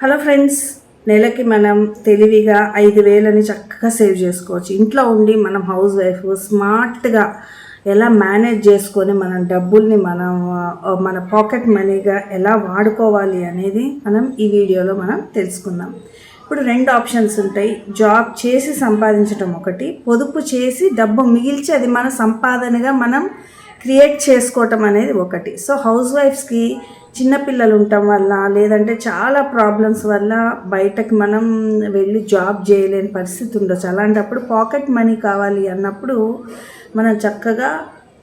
Hello friends నెలకి మనం తెలివిగా ఐదు వేలని చక్కగా సేవ్ చేసుకోవచ్చు. ఇంట్లో ఉండి మనం హౌస్ వైఫ్ స్మార్ట్గా ఎలా మేనేజ్ చేసుకొని మనం డబ్బుల్ని మనం మన పాకెట్ మనీగా ఎలా వాడుకోవాలి అనేది మనం ఈ వీడియోలో మనం తెలుసుకుందాం. ఇప్పుడు రెండు ఆప్షన్స్ ఉంటాయి. జాబ్ చేసి సంపాదించడం ఒకటి పొదుపు చేసి డబ్బు మిగిల్చి అది మన సంపాదనగా మనం క్రియేట్ చేసుకోవటం అనేది ఒకటి. సో హౌస్ వైఫ్స్కి చిన్నపిల్లలు ఉండటం వల్ల లేదంటే చాలా ప్రాబ్లమ్స్ వల్ల బయటకు మనం వెళ్ళి జాబ్ చేయలేని పరిస్థితి ఉండొచ్చు. అలాంటప్పుడు పాకెట్ మనీ కావాలి అన్నప్పుడు మనం చక్కగా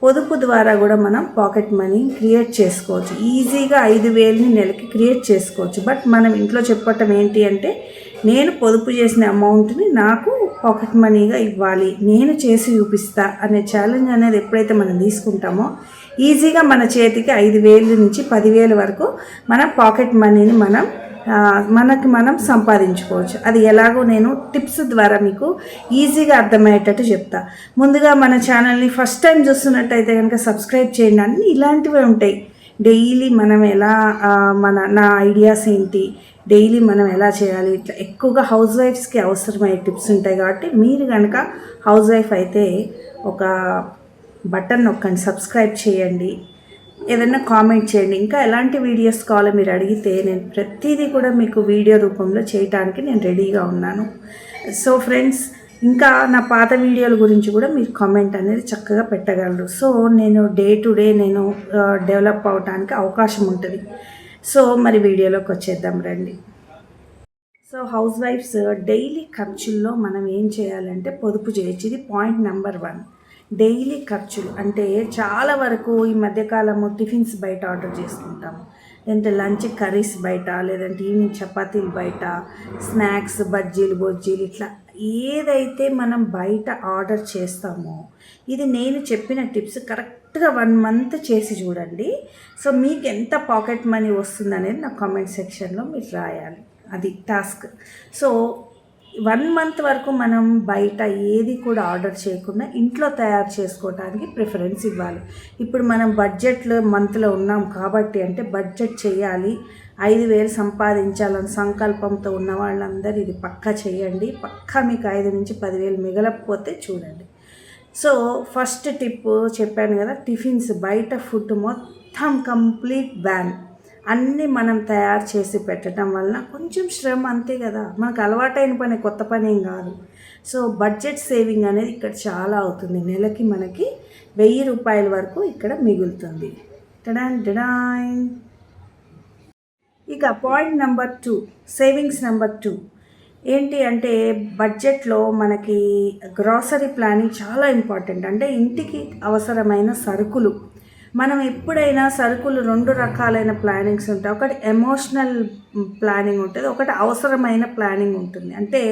పొదుపు ద్వారా కూడా మనం పాకెట్ మనీ క్రియేట్ చేసుకోవచ్చు. ఈజీగా ఐదు వేలని నెలకి క్రియేట్ చేసుకోవచ్చు. బట్ మనం ఇంట్లో చెప్పటం ఏంటి అంటే నేను పొదుపు చేసిన అమౌంట్ని నాకు పాకెట్ మనీగా ఇవ్వాలి. నేను చేసి చూపిస్తా అనే ఛాలెంజ్ అనేది ఎప్పుడైతే మనం తీసుకుంటామో ఈజీగా మన చేతికి ఐదు వేలు నుంచి పదివేల వరకు మన పాకెట్ మనీని మనం మనకి మనం సంపాదించుకోవచ్చు. అది ఎలాగో నేను టిప్స్ ద్వారా మీకు ఈజీగా అర్థమయ్యేటట్టు చెప్తా. ముందుగా మన ఛానల్ని ఫస్ట్ టైం చూస్తున్నట్టయితే కనుక సబ్స్క్రైబ్ చేయండి. అన్నీ ఇలాంటివే ఉంటాయి. డైలీ మనం ఎలా మన నా ఐడియాస్ ఏంటి? డైలీ మనం ఎలా చేయాలి? ఇట్లా ఎక్కువగా హౌస్ వైఫ్స్కి అవసరమయ్యే టిప్స్ ఉంటాయి కాబట్టి మీరు కనుక హౌస్ వైఫ్ అయితే ఒక బటన్ నొక్కండి సబ్స్క్రైబ్ చేయండి ఏదైనా కామెంట్ చేయండి. ఇంకా ఎలాంటి వీడియోస్ కావాలో మీరు అడిగితే నేను ప్రతిదీ కూడా మీకు వీడియో రూపంలో చేయటానికి నేను రెడీగా ఉన్నాను. సో ఫ్రెండ్స్ ఇంకా నా పాత వీడియోల గురించి కూడా మీరు కామెంట్ అనేది చక్కగా పెట్టగలరు. సో నేను డే టు డే నేను డెవలప్ అవడానికి అవకాశం ఉంటుంది. సో మరి వీడియోలోకి వచ్చేద్దాం రండి. సో హౌస్ వైఫ్స్ డైలీ ఖర్చుల్లో మనం ఏం చేయాలంటే పొదుపు చేయొచ్చు. ఇది పాయింట్ నెంబర్ వన్. డైలీ ఖర్చులు అంటే చాలా వరకు ఈ మధ్యకాలము టిఫిన్స్ బయట ఆర్డర్ చేసుకుంటాము. లేదంటే లంచ్ కర్రీస్ బయట లేదంటే ఈవినింగ్ చపాతీలు బయట స్నాక్స్ బజ్జీలు బొజ్జీలు ఇట్లా ఏదైతే మనం బయట ఆర్డర్ చేస్తామో ఇది నేను చెప్పిన టిప్స్ కరెక్ట్ కరెక్ట్గా వన్ మంత్ చేసి చూడండి. సో మీకు ఎంత పాకెట్ మనీ వస్తుంది అనేది నా కామెంట్ సెక్షన్లో మీరు రాయాలి. అది టాస్క్ సో వన్ మంత్ వరకు మనం బయట ఏది కూడా ఆర్డర్ చేయకుండా ఇంట్లో తయారు చేసుకోవడానికి ప్రిఫరెన్స్ ఇవ్వాలి. ఇప్పుడు మనం బడ్జెట్లో మంత్లో ఉన్నాం కాబట్టి అంటే బడ్జెట్ చేయాలి. ఐదు వేలు సంపాదించాలని సంకల్పంతో ఉన్న వాళ్ళందరూ ఇది పక్కా చేయండి. పక్కా మీకు ఐదు నుంచి పదివేలు మిగలకపోతే చూడండి. సో ఫస్ట్ టిప్ చెప్పాను కదా టిఫిన్స్ బయట ఫుడ్ మొత్తం కంప్లీట్ బ్యాన్. అన్నీ మనం తయారు చేసి పెట్టడం వలన కొంచెం శ్రమ అంతే కదా. మనకు అలవాటైన పని కొత్త పని ఏం కాదు. సో బడ్జెట్ సేవింగ్ అనేది ఇక్కడ చాలా అవుతుంది. నెలకి మనకి వెయ్యి రూపాయల వరకు ఇక్కడ మిగులుతుంది. Tada tada. ఇక point number two savings number two ఏంటి అంటే బడ్జెట్లో మనకి గ్రాసరీ ప్లానింగ్ చాలా ఇంపార్టెంట్ అంటే ఇంటికి అవసరమైన సరుకులు. మనం ఎప్పుడైనా సరుకులు రెండు రకాలైన ప్లానింగ్స్ ఉంటాయి. ఒకటి ఎమోషనల్ ప్లానింగ్ ఉంటుంది ఒకటి అవసరమైన ప్లానింగ్ ఉంటుంది. అంటే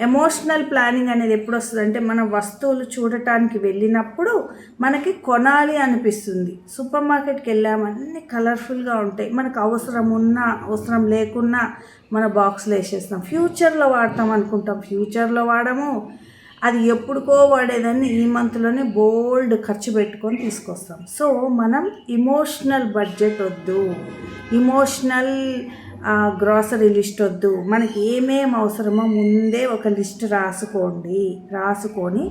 ఎమోషనల్ ప్లానింగ్ అనేది ఎప్పుడు వస్తుంది అంటే మన వస్తువులు చూడటానికి వెళ్ళినప్పుడు మనకి కొనాలి అనిపిస్తుంది. సూపర్ మార్కెట్కి వెళ్ళాము అన్ని కలర్ఫుల్గా ఉంటాయి. మనకు అవసరం ఉన్నా అవసరం లేకున్నా మన బాక్స్లో వేసేస్తాం. ఫ్యూచర్లో వాడతాం అనుకుంటాం. ఫ్యూచర్లో వాడము. అది ఎప్పుడుకో వాడేదాన్ని ఈ మంత్లోనే బోల్డ్ ఖర్చు పెట్టుకొని తీసుకొస్తాం. సో మనం ఇమోషనల్ బడ్జెట్ వద్దు. ఇమోషనల్ గ్రాసరీ లిస్ట్ వద్దు. మనకి ఏమేమి అవసరమో ముందే ఒక లిస్ట్ రాసుకోండి. రాసుకొని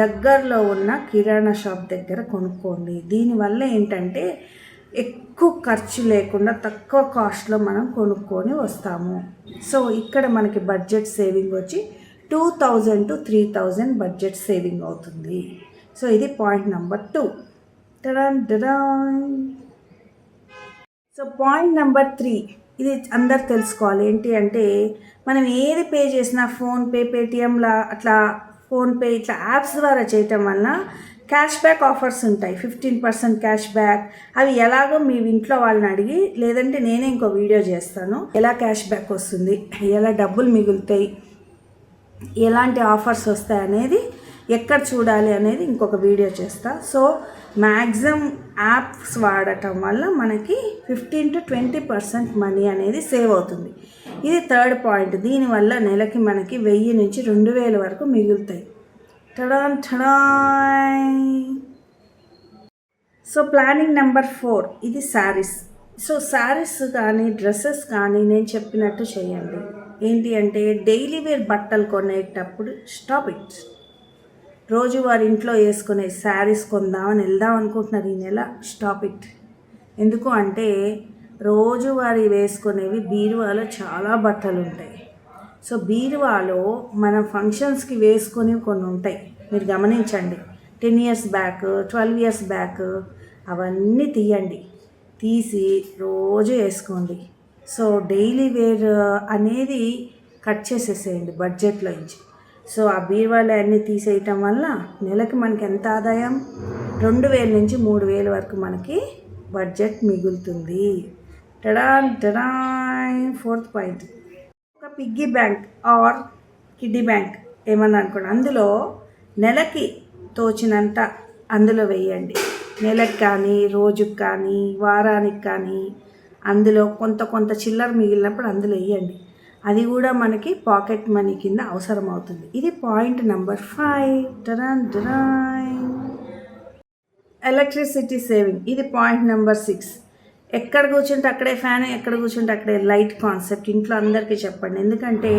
దగ్గరలో ఉన్న కిరాణా షాప్ దగ్గర కొనుక్కోండి. దీనివల్ల ఏంటంటే ఎక్కువ ఖర్చు లేకుండా తక్కువ కాస్ట్లో మనం కొనుక్కొని వస్తాము. సో ఇక్కడ మనకి బడ్జెట్ సేవింగ్ వచ్చి two thousand to three thousand budget saving అవుతుంది. సో ఇది point number two. Tada tada. So point number three. ఇది అందరు తెలుసుకోవాలి. ఏంటి అంటే మనం ఏది పే చేసినా ఫోన్పే పేటిఎంలా అట్లా ఫోన్పే ఇట్లా యాప్స్ ద్వారా చేయటం వల్ల క్యాష్ బ్యాక్ ఆఫర్స్ ఉంటాయి. Fifteen percent cash back. అవి ఎలాగో మీ ఇంట్లో వాళ్ళని అడిగి లేదంటే నేనే ఇంకో వీడియో చేస్తాను. ఎలా క్యాష్ బ్యాక్ వస్తుంది? ఎలా డబ్బులు మిగులుతాయి? ఎలాంటి ఆఫర్స్ వస్తాయి అనేది ఎక్కడ చూడాలి అనేది ఇంకొక వీడియో చేస్తా. సో మ్యాక్సిమం యాప్స్ వాడటం వల్ల మనకి fifteen to twenty percent money అనేది సేవ్ అవుతుంది. ఇది థర్డ్ పాయింట్. దీనివల్ల నెలకి మనకి వెయ్యి నుంచి రెండు వేల వరకు మిగులుతాయి. Tada tada. So planning number four. ఇది శారీస్. సో శారీస్ కానీ డ్రెస్సెస్ కానీ నేను చెప్పినట్టు చేయండి. ఏంటి అంటే డైలీ వేర్ బట్టలు కొనేటప్పుడు స్టాప్ ఇట్. రోజు వారి ఇంట్లో వేసుకునే శారీస్ కొందామని వెళ్దాం అనుకుంటున్నారు ఈ నెల. స్టాప్ ఇట్ ఎందుకు అంటే రోజువారి వేసుకునేవి బీరువాలో చాలా బట్టలు ఉంటాయి. సో బీరువాలో మనం ఫంక్షన్స్కి వేసుకొని కొన్ని ఉంటాయి. మీరు గమనించండి. Ten years back twelve years back అవన్నీ తీయండి. తీసి రోజు వేసుకోండి. సో డైలీ వేర్ అనేది కట్ చేసేసేయండి బడ్జెట్లో నుంచి. సో ఆ బీరువాలు అన్నీ తీసేయటం వల్ల నెలకి మనకి ఎంత ఆదాయం? రెండు వేల నుంచి మూడు వేల వరకు మనకి బడ్జెట్ మిగులుతుంది. Tada tada fourth point. ఒక piggy bank or kiddie bank ఏమన్నా అనుకోండి. అందులో నెలకి తోచినంత అందులో వేయండి. నెలకు కానీ రోజుకి కానీ వారానికి కానీ అందులో కొంత కొంత చిల్లర మిగిలినప్పుడు అందులో వేయండి. అది కూడా మనకి పాకెట్ మనీ కింద అవసరం అవుతుంది ఇది పాయింట్ నెంబర్ ఫైవ్ టరాన్ టరాన్ ఎలక్ట్రిసిటీ సేవింగ్ ఇది పాయింట్ నెంబర్ సిక్స్ ఎక్కడ కూర్చుంటే అక్కడే ఫ్యాన్ ఎక్కడ కూర్చుంటే అక్కడే లైట్ కాన్సెప్ట్ ఇంట్లో అందరికీ చెప్పండి. ఎందుకంటే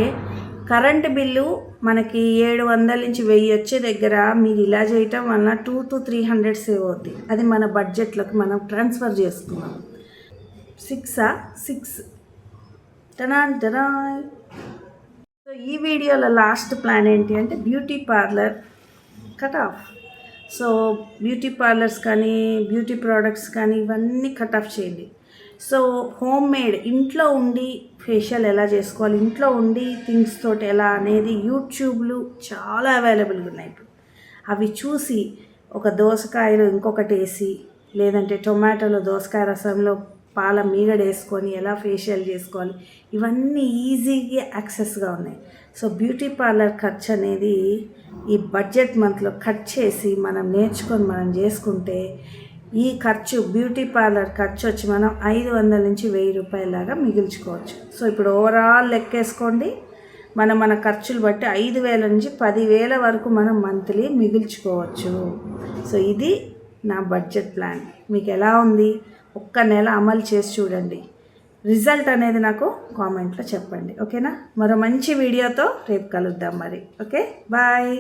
కరెంట్ బిల్లు మనకి ఏడు వందల నుంచి వెయ్యి వచ్చే దగ్గర మీరు ఇలా చేయటం వలన two to three hundred save అవుతుంది అది మన బడ్జెట్లోకి మనం ట్రాన్స్ఫర్ చేసుకున్నాం. సిక్సా సిక్స్ టనాన్ టనాయ్. సో ఈ వీడియోలో లాస్ట్ ప్లాన్ ఏంటి అంటే beauty parlour cut off so beauty parlours కానీ బ్యూటీ ప్రోడక్ట్స్ కానీ ఇవన్నీ కట్ ఆఫ్ చేయండి. సో హోమ్ మేడ్ ఇంట్లో ఉండి ఫేషియల్ ఎలా చేసుకోవాలి ఇంట్లో ఉండి థింగ్స్ తోటి ఎలా అనేది యూట్యూబ్లు చాలా అవైలబుల్గా ఉన్నాయి ఇప్పుడు. అవి చూసి ఒక దోసకాయలు ఇంకొకటి వేసి లేదంటే టొమాటోలో దోసకాయ రసంలో పాల మీగడేసుకొని ఎలా ఫేషియల్ చేసుకోవాలి ఇవన్నీ ఈజీగా యాక్సెస్గా ఉన్నాయి. సో బ్యూటీ పార్లర్ ఖర్చు అనేది ఈ బడ్జెట్ మంత్లో కట్ చేసి మనం నేర్చుకొని మనం చేసుకుంటే ఈ ఖర్చు బ్యూటీ పార్లర్ ఖర్చు వచ్చి మనం ఐదు వందల నుంచి వెయ్యి రూపాయలాగా మిగిల్చుకోవచ్చు. సో ఇప్పుడు ఓవరాల్ లెక్కేసుకోండి. మనం మన ఖర్చులు బట్టి ఐదు వేల నుంచి పదివేల వరకు మనం మంత్లీ మిగిల్చుకోవచ్చు. సో ఇది నా బడ్జెట్ ప్లాన్ మీకు ఎలా ఉంది? ఒక్క నెల అమలు చేసి చూడండి. రిజల్ట్ అనేది నాకు కామెంట్లో చెప్పండి. ఓకేనా? మరో మంచి వీడియోతో రేపు కలుద్దాం మరి. ఓకే? బాయ్.